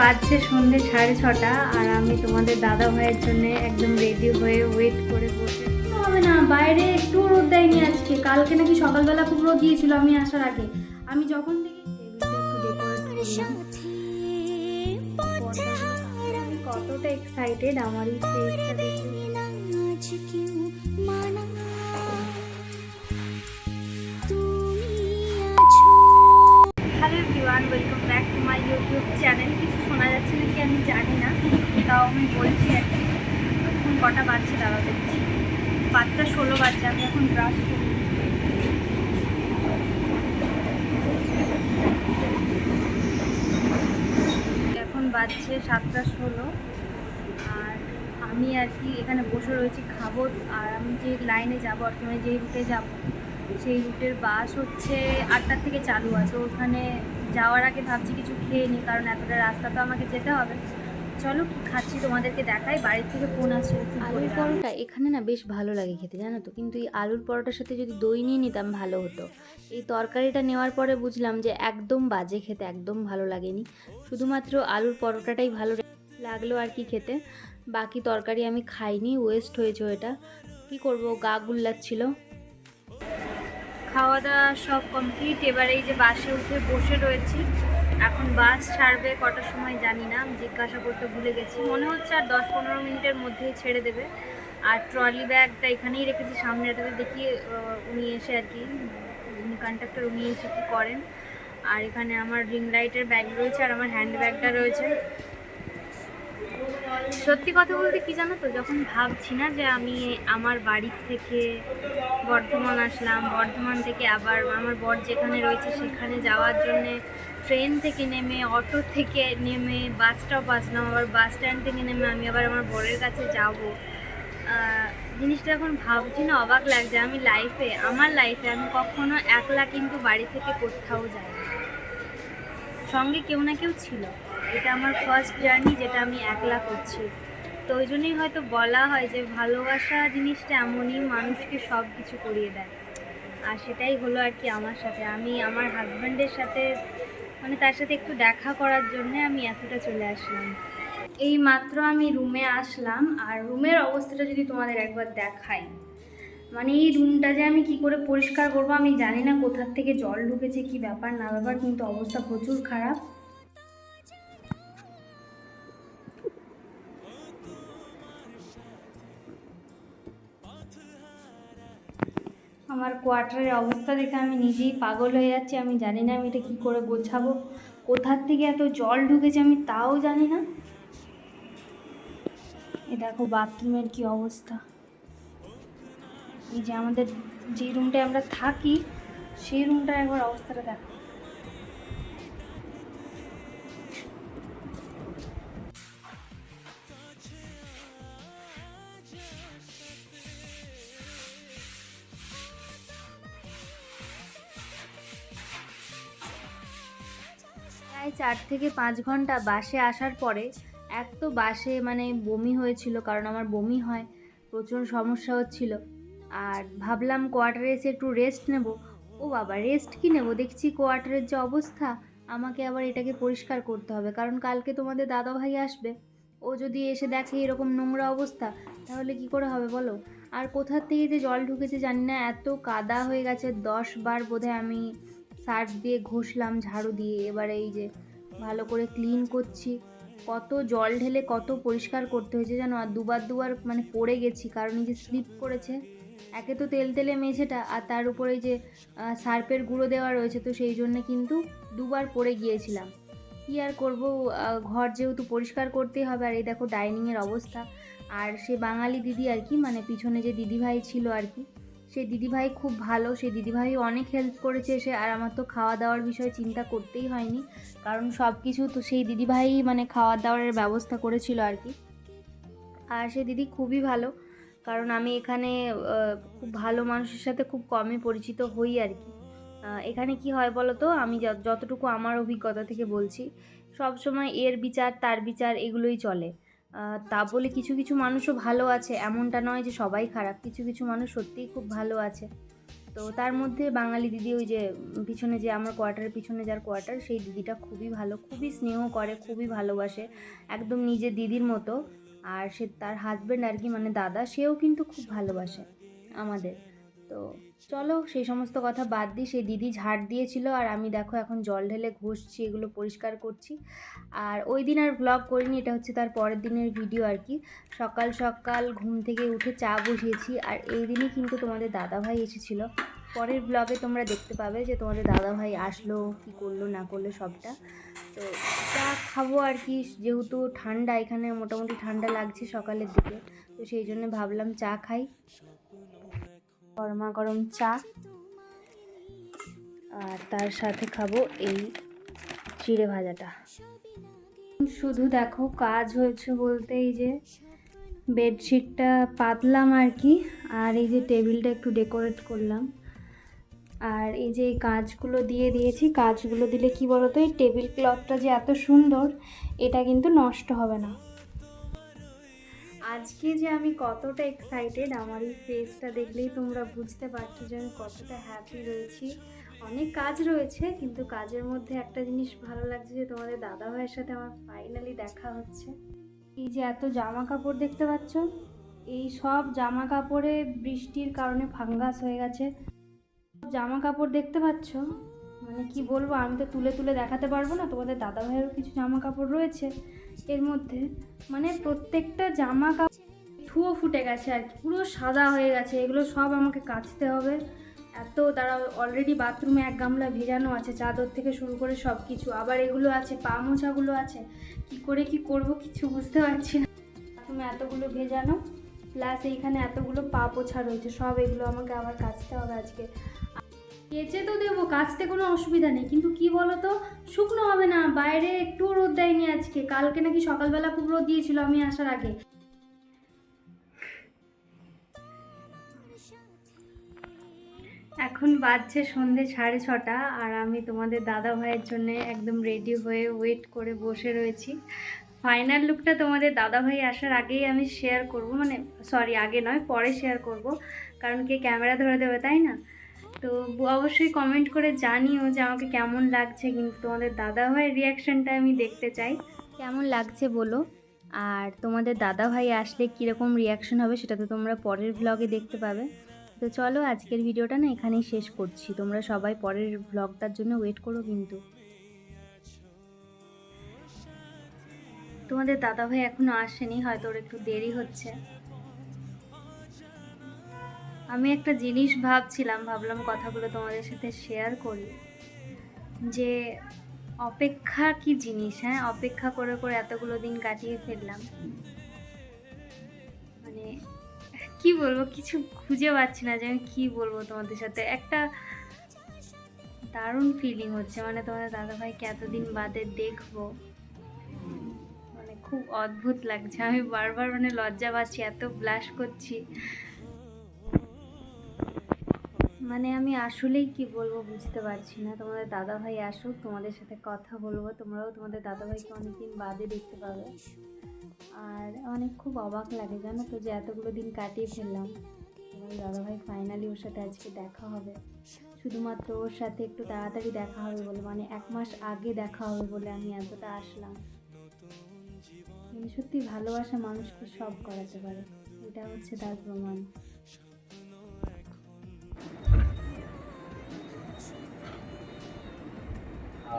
বাজছে সন্ধ্যে সাড়ে ছটা আর আমি তোমাদের দাদা ভাইয়ের জন্য একদম রেডি হয়ে ওয়েট করে বসে। হবে না, বাইরে একটু রোদ দেয়নি আজকে। কালকে নাকি সকালবেলা খুব রোদ দিয়েছিল আমি আসার আগে। আমি যখন দেখি কতটা এক্সাইটেড আমার এই ফেসটা দেখে। Everyone welcome back to my YouTube channel কিছু শোনা যাচ্ছে নাকি আমি জানি না, তাও আমি বলছি আর কি। এখন কটা বাজছে দাঁড়া দেখছি। পাঁচটা ষোলো বাজছে, আমি এখন ব্রাশ করি এখন বাজছে সাতটা ষোলো। আর আমি আর কি এখানে বসে রয়েছি খাব, আর আমি যে লাইনে যাব আর কি মানে যেই রুটে যাব, সেই রুটের বাস হচ্ছে আটটার থেকে চালু আছে। ওখানে যাওয়ার আগে ভাবছি কিছু খেয়ে নিই কারণ এতটা রাস্তা তো আমাকে যেতে হবে। চলো কি খাচ্ছি তোমাদেরকে দেখাই বাড়ির থেকে ফোন আছে আলুর পরোটা এখানে না বেশ ভালো লাগে খেতে জানো তো? কিন্তু এই আলুর পরোটার সাথে যদি দই নিয়ে নিতাম ভালো হতো। এই তরকারিটা নেওয়ার পরে বুঝলাম যে একদম বাজে খেতে একদম ভালো লাগেনি। শুধুমাত্র আলুর পরোটাটাই ভালো লাগল আর কি খেতে। বাকি তরকারি আমি খাইনি ওয়েস্ট হয়েছে এটা কি করব গা গুল্লাচ্ছিল। খাওয়া দাওয়া সব কমপ্লিট এবারে এই যে বাসে উঠে বসে রয়েছি। এখন বাস ছাড়বে কটার সময় জানি না, জিজ্ঞাসা করতে ভুলে গেছি। মনে হচ্ছে আর দশ পনেরো মিনিটের মধ্যেই ছেড়ে দেবে। আর ট্রলি ব্যাগটা এখানেই রেখেছি, সামনে সামনেটাতে দেখি উনি এসে আর কি, উনি কন্ট্রাক্টর উনি এসে কী করেন। আর এখানে আমার রিং লাইটের ব্যাগ রয়েছে আর আমার হ্যান্ড ব্যাগটা রয়েছে। সত্যি কথা বলতে কি জানো তো, যখন ভাবছি না যে আমি আমার বাড়ি থেকে বর্ধমান আসলাম, বর্ধমান থেকে আবার আমার বর যেখানে রয়েছে সেখানে যাওয়ার জন্যে ট্রেন থেকে নেমে, অটো থেকে নেমে বাস স্টপ আসলাম, আবার বাস স্ট্যান্ড থেকে নেমে আমি আবার আমার বরের কাছে যাব। জিনিসটা এখন ভাবছি না, অবাক লাগছে। আমি লাইফে আমার লাইফে আমি কখনো একলা কিন্তু বাড়ি থেকে কোথাও যাই সঙ্গে কেউ না কেউ ছিল। এটা আমার ফার্স্ট জার্নি যেটা আমি একলা করছি। তো ওই জন্যই হয়তো বলা হয় যে ভালোবাসা জিনিসটা এমনই মানুষকে সব কিছু করিয়ে দেয়। আর সেটাই হলো আর কি আমার সাথে। আমি আমার হাজব্যান্ডের সাথে মানে তার সাথে একটু দেখা করার জন্য আমি এতটা চলে আসলাম। এই মাত্র আমি রুমে আসলাম। আর রুমের অবস্থাটা যদি তোমাদের একবার দেখাই মানে এই রুমটা যে আমি কি করে পরিষ্কার করব আমি জানি না কোথার থেকে জল ঢুকেছে, কি ব্যাপার না ব্যাপার, কিন্তু অবস্থা প্রচুর খারাপ। আমার কোয়ার্টারের অবস্থা দেখে আমি নিজেই পাগল হয়ে যাচ্ছি, আমি জানি না আমি এটা কী করে গোছাবো। কোথার থেকে এত জল ঢুকেছে আমি তাও জানি না। এ দেখো বাথরুমের কি অবস্থা। এই যে আমাদের যে রুমটায় আমরা থাকি, সেই রুমটার একবার অবস্থাটা দেখো। প্রায় চার থেকে পাঁচ ঘণ্টা বাসে আসার পরে এক তো বাসে মানে বমি হয়েছিল, কারণ আমার বমি হয়, প্রচুর সমস্যা হচ্ছিল। আর ভাবলাম কোয়ার্টারে এসে একটু রেস্ট নেব। ও বাবা রেস্ট কি নেব? দেখছি কোয়ার্টারের যে অবস্থা, আমাকে আবার এটাকে পরিষ্কার করতে হবে। কারণ কালকে তোমাদের দাদা ভাই আসবে, ও যদি এসে দেখে এরকম নোংরা অবস্থা, তাহলে কি করে হবে বলো? আর কোথার থেকে যে জল ঢুকেছে জানি না, এত কাদা হয়ে গেছে, দশ বার বোধহয় আমি সার্ফ দিয়ে ঘষলাম, ঝাড়ু দিয়ে। এবারে এই যে ভালো করে ক্লিন করছি। কত জল ঢেলে কত পরিষ্কার করতে হয়েছে জানো? আর দুবার দুবার মানে পড়ে গেছি, কারণ এই যে স্লিপ করেছে, একে তো তেল তেলে মেঝেটা, আর তার উপরে যে সার্পের গুঁড়ো দেওয়া রয়েছে, তো সেই জন্য কিন্তু দুবার পড়ে গিয়েছিলাম। কী আর করব? ঘর যেহেতু পরিষ্কার করতেই হবে, আর এই দেখো ডাইনিংয়ের অবস্থা। আর সে বাঙালি দিদি আর কি মানে পিছনে যে দিদিভাই ছিল আর কি সেই দিদিভাই খুব ভালো, সেই দিদিভাই অনেক হেল্প করেছে সে আর আমার তো খাওয়া দাওয়ার বিষয়ে চিন্তা করতেই হয়নি। কারণ সব কিছু তো সেই দিদিভাই মানে খাওয়া দাওয়ার ব্যবস্থা করেছিল আর কি। আর সে দিদি খুবই ভালো, কারণ আমি এখানে খুব ভালো মানুষের সাথে খুব কমই পরিচিত হই আর কি। এখানে কি হয় বলো তো আমি যতটুকু আমার অভিজ্ঞতা থেকে বলছি সব সময় এর বিচার, তার বিচার এগুলোই চলে। তা বলে কিছু কিছু মানুষও ভালো আছে। এমনটা নয় যে সবাই খারাপ। কিছু কিছু মানুষ সত্যিই খুব ভালো আছে। তো তার মধ্যে বাঙালি দিদি ওই যে পিছনে যে আমার কোয়ার্টারের পিছনে যার কোয়ার্টার সেই দিদিটা খুবই ভালো। খুবই স্নেহ করে, খুবই ভালোবাসে। একদম নিজের দিদির মতো। আর সে তার হাজব্যান্ড আর কি মানে দাদা, সেও কিন্তু খুব ভালোবাসে আমাদের। তো চলো সেই সমস্ত কথা বাদ দিই। সেই দিদি ঝাড় দিয়েছিল আর আমি দেখো এখন জল ঢেলে ঘষছি, এগুলো পরিষ্কার করছি। আর ওই দিন আর ব্লগ করিনি, এটা হচ্ছে তার পরের দিনের ভিডিও আর কি। সকাল সকাল ঘুম থেকে উঠে চা বসিয়েছি আর এই দিনই কিন্তু তোমাদের দাদাভাই এসেছিল। পরের ব্লগে তোমরা দেখতে পাবে যে তোমাদের দাদাভাই আসলো, কি করল, না করল সবটা। তো চা খাব আর কি, যেহেতু ঠান্ডা, এখানে মোটামুটি ঠান্ডা লাগছে সকালের দিকে। তো সেই জন্য ভাবলাম চা খাই। গরমা গরম চা। আর তার সাথে খাব এই চিড়ে ভাজাটা। শুধু দেখো কাজ হয়েছে বলতে এই যে বেডশিটটা পাতলাম আর কি, আর এই যে টেবিলটা একটু ডেকোরেট করলাম। আর এই যে কাজগুলো দিয়ে দিয়েছি, কাজগুলো দিলে কি বলতো, এই টেবিল ক্লথটা যে এত সুন্দর, এটা কিন্তু নষ্ট হবে না। আজকে যে আমি কতটা এক্সাইটেড আমার এই ফেসটা দেখলেই তোমরা বুঝতে পারছ যে আমি কতটা হ্যাপি রয়েছি। অনেক কাজ রয়েছে, কিন্তু কাজের মধ্যে একটা জিনিস ভালো লাগছে যে তোমাদের দাদা ভাইয়ের সাথে আমার ফাইনালি দেখা হচ্ছে। এই যে এত জামা কাপড় দেখতে পাচ্ছ, এই সব জামা কাপড়ে বৃষ্টির কারণে ফাঙ্গাস হয়ে গেছে। জামা কাপড় দেখতে পাচ্ছ? মানে কি বলব, আমি তো তুলে তুলে দেখাতে পারব না, তোমাদের দাদা ভাইয়েরও কিছু জামা কাপড় রয়েছে এর মধ্যে। মানে প্রত্যেকটা জামা কাপড় ধুয়ো ফুটে গেছে আর কি, পুরো সাদা হয়ে গেছে, এগুলো সব আমাকে কাচতে হবে। এত তারা অলরেডি বাথরুমে এক গামলা ভেজানো আছে, চাদর থেকে শুরু করে সব কিছু আবার এগুলো আছে, পা মোছাগুলো আছে, কি করে কি করব কিছু বুঝতে পারছি না। বাথরুমে এতগুলো ভেজানো প্লাস এইখানে এতগুলো পা পোছা রয়েছে, সব এগুলো আমাকে আবার কাচতে হবে আজকে। কেচে তো দেবো, কাচতে কোনো অসুবিধা নেই। কিন্তু কি বলো তো শুকনো হবে না, বাইরে একটু রোদ দেয়নি আজকে। কালকে নাকি সকালবেলা খুব রোদ দিয়েছিল আমি আসার আগে। এখন বাজছে সন্ধে সাড়ে ছটা আর আমি তোমাদের দাদা ভাইয়ের জন্য একদম রেডি হয়ে ওয়েট করে বসে রয়েছি। ফাইনাল লুকটা তোমাদের দাদা ভাই আসার আগেই আমি শেয়ার করব। মানে সরি আগে নয়, পরে শেয়ার করব। কারণ কে ক্যামেরা ধরে দেবে, তাই না? তো অবশ্যই কমেন্ট করে জানিও যে আমাকে কেমন লাগছে, কিন্তু তোমাদের দাদা ভাইয়ের রিয়াকশানটা আমি দেখতে চাই। কেমন লাগছে বলো? আর তোমাদের দাদা ভাই আসলে কীরকম রিয়াকশন হবে সেটা তো তোমরা পরের ব্লগে দেখতে পাবে। তো চলো আজকের ভিডিওটা না এখানেই শেষ করছি। তোমরা সবাই পরের ব্লগটার জন্য ওয়েট করো কিন্তু। তোমাদের দাদা ভাই এখনও আসেনি, হয়তো ওর একটু দেরি হচ্ছে। আমি একটা জিনিস ভাবছিলাম, ভাবলাম কথাগুলো তোমাদের সাথে শেয়ার করি। যে অপেক্ষা কি জিনিস হ্যাঁ? অপেক্ষা করে করে এতগুলো দিন কাটিয়ে ফেললাম। মানে কি বলব, কিছু খুঁজে পাচ্ছি না যে আমি কি বলব তোমাদের সাথে। একটা দারুণ ফিলিং হচ্ছে মানে তোমাদের দাদাভাইকে এতদিন বাদে দেখব। মানে খুব অদ্ভুত লাগছে। আমি বারবার মানে লজ্জা পাচ্ছি, এত ব্লাশ করছি। মানে আমি আসলেই কি বলব বুঝতে পারছি না। তোমাদের দাদা ভাই আসুক, তোমাদের সাথে কথা বলব। তোমরাও তোমাদের দাদা ভাইকে অনেকদিন বাদে দেখতে পাবে। আর অনেক খুব অবাক লাগে, জানো তো, যে এতগুলো দিন কাটিয়ে ফেললাম। তোমাদের দাদা ভাই ফাইনালি ওর সাথে আজকে দেখা হবে। শুধুমাত্র ওর সাথে একটু তাড়াতাড়ি দেখা হবে বলে মানে এক মাস আগে দেখা হবে বলে আমি এতটা আসলাম। মানে সত্যি ভালোবাসা মানুষকে সব করাতে পারে। এটা হচ্ছে তার প্রমাণ। Uh,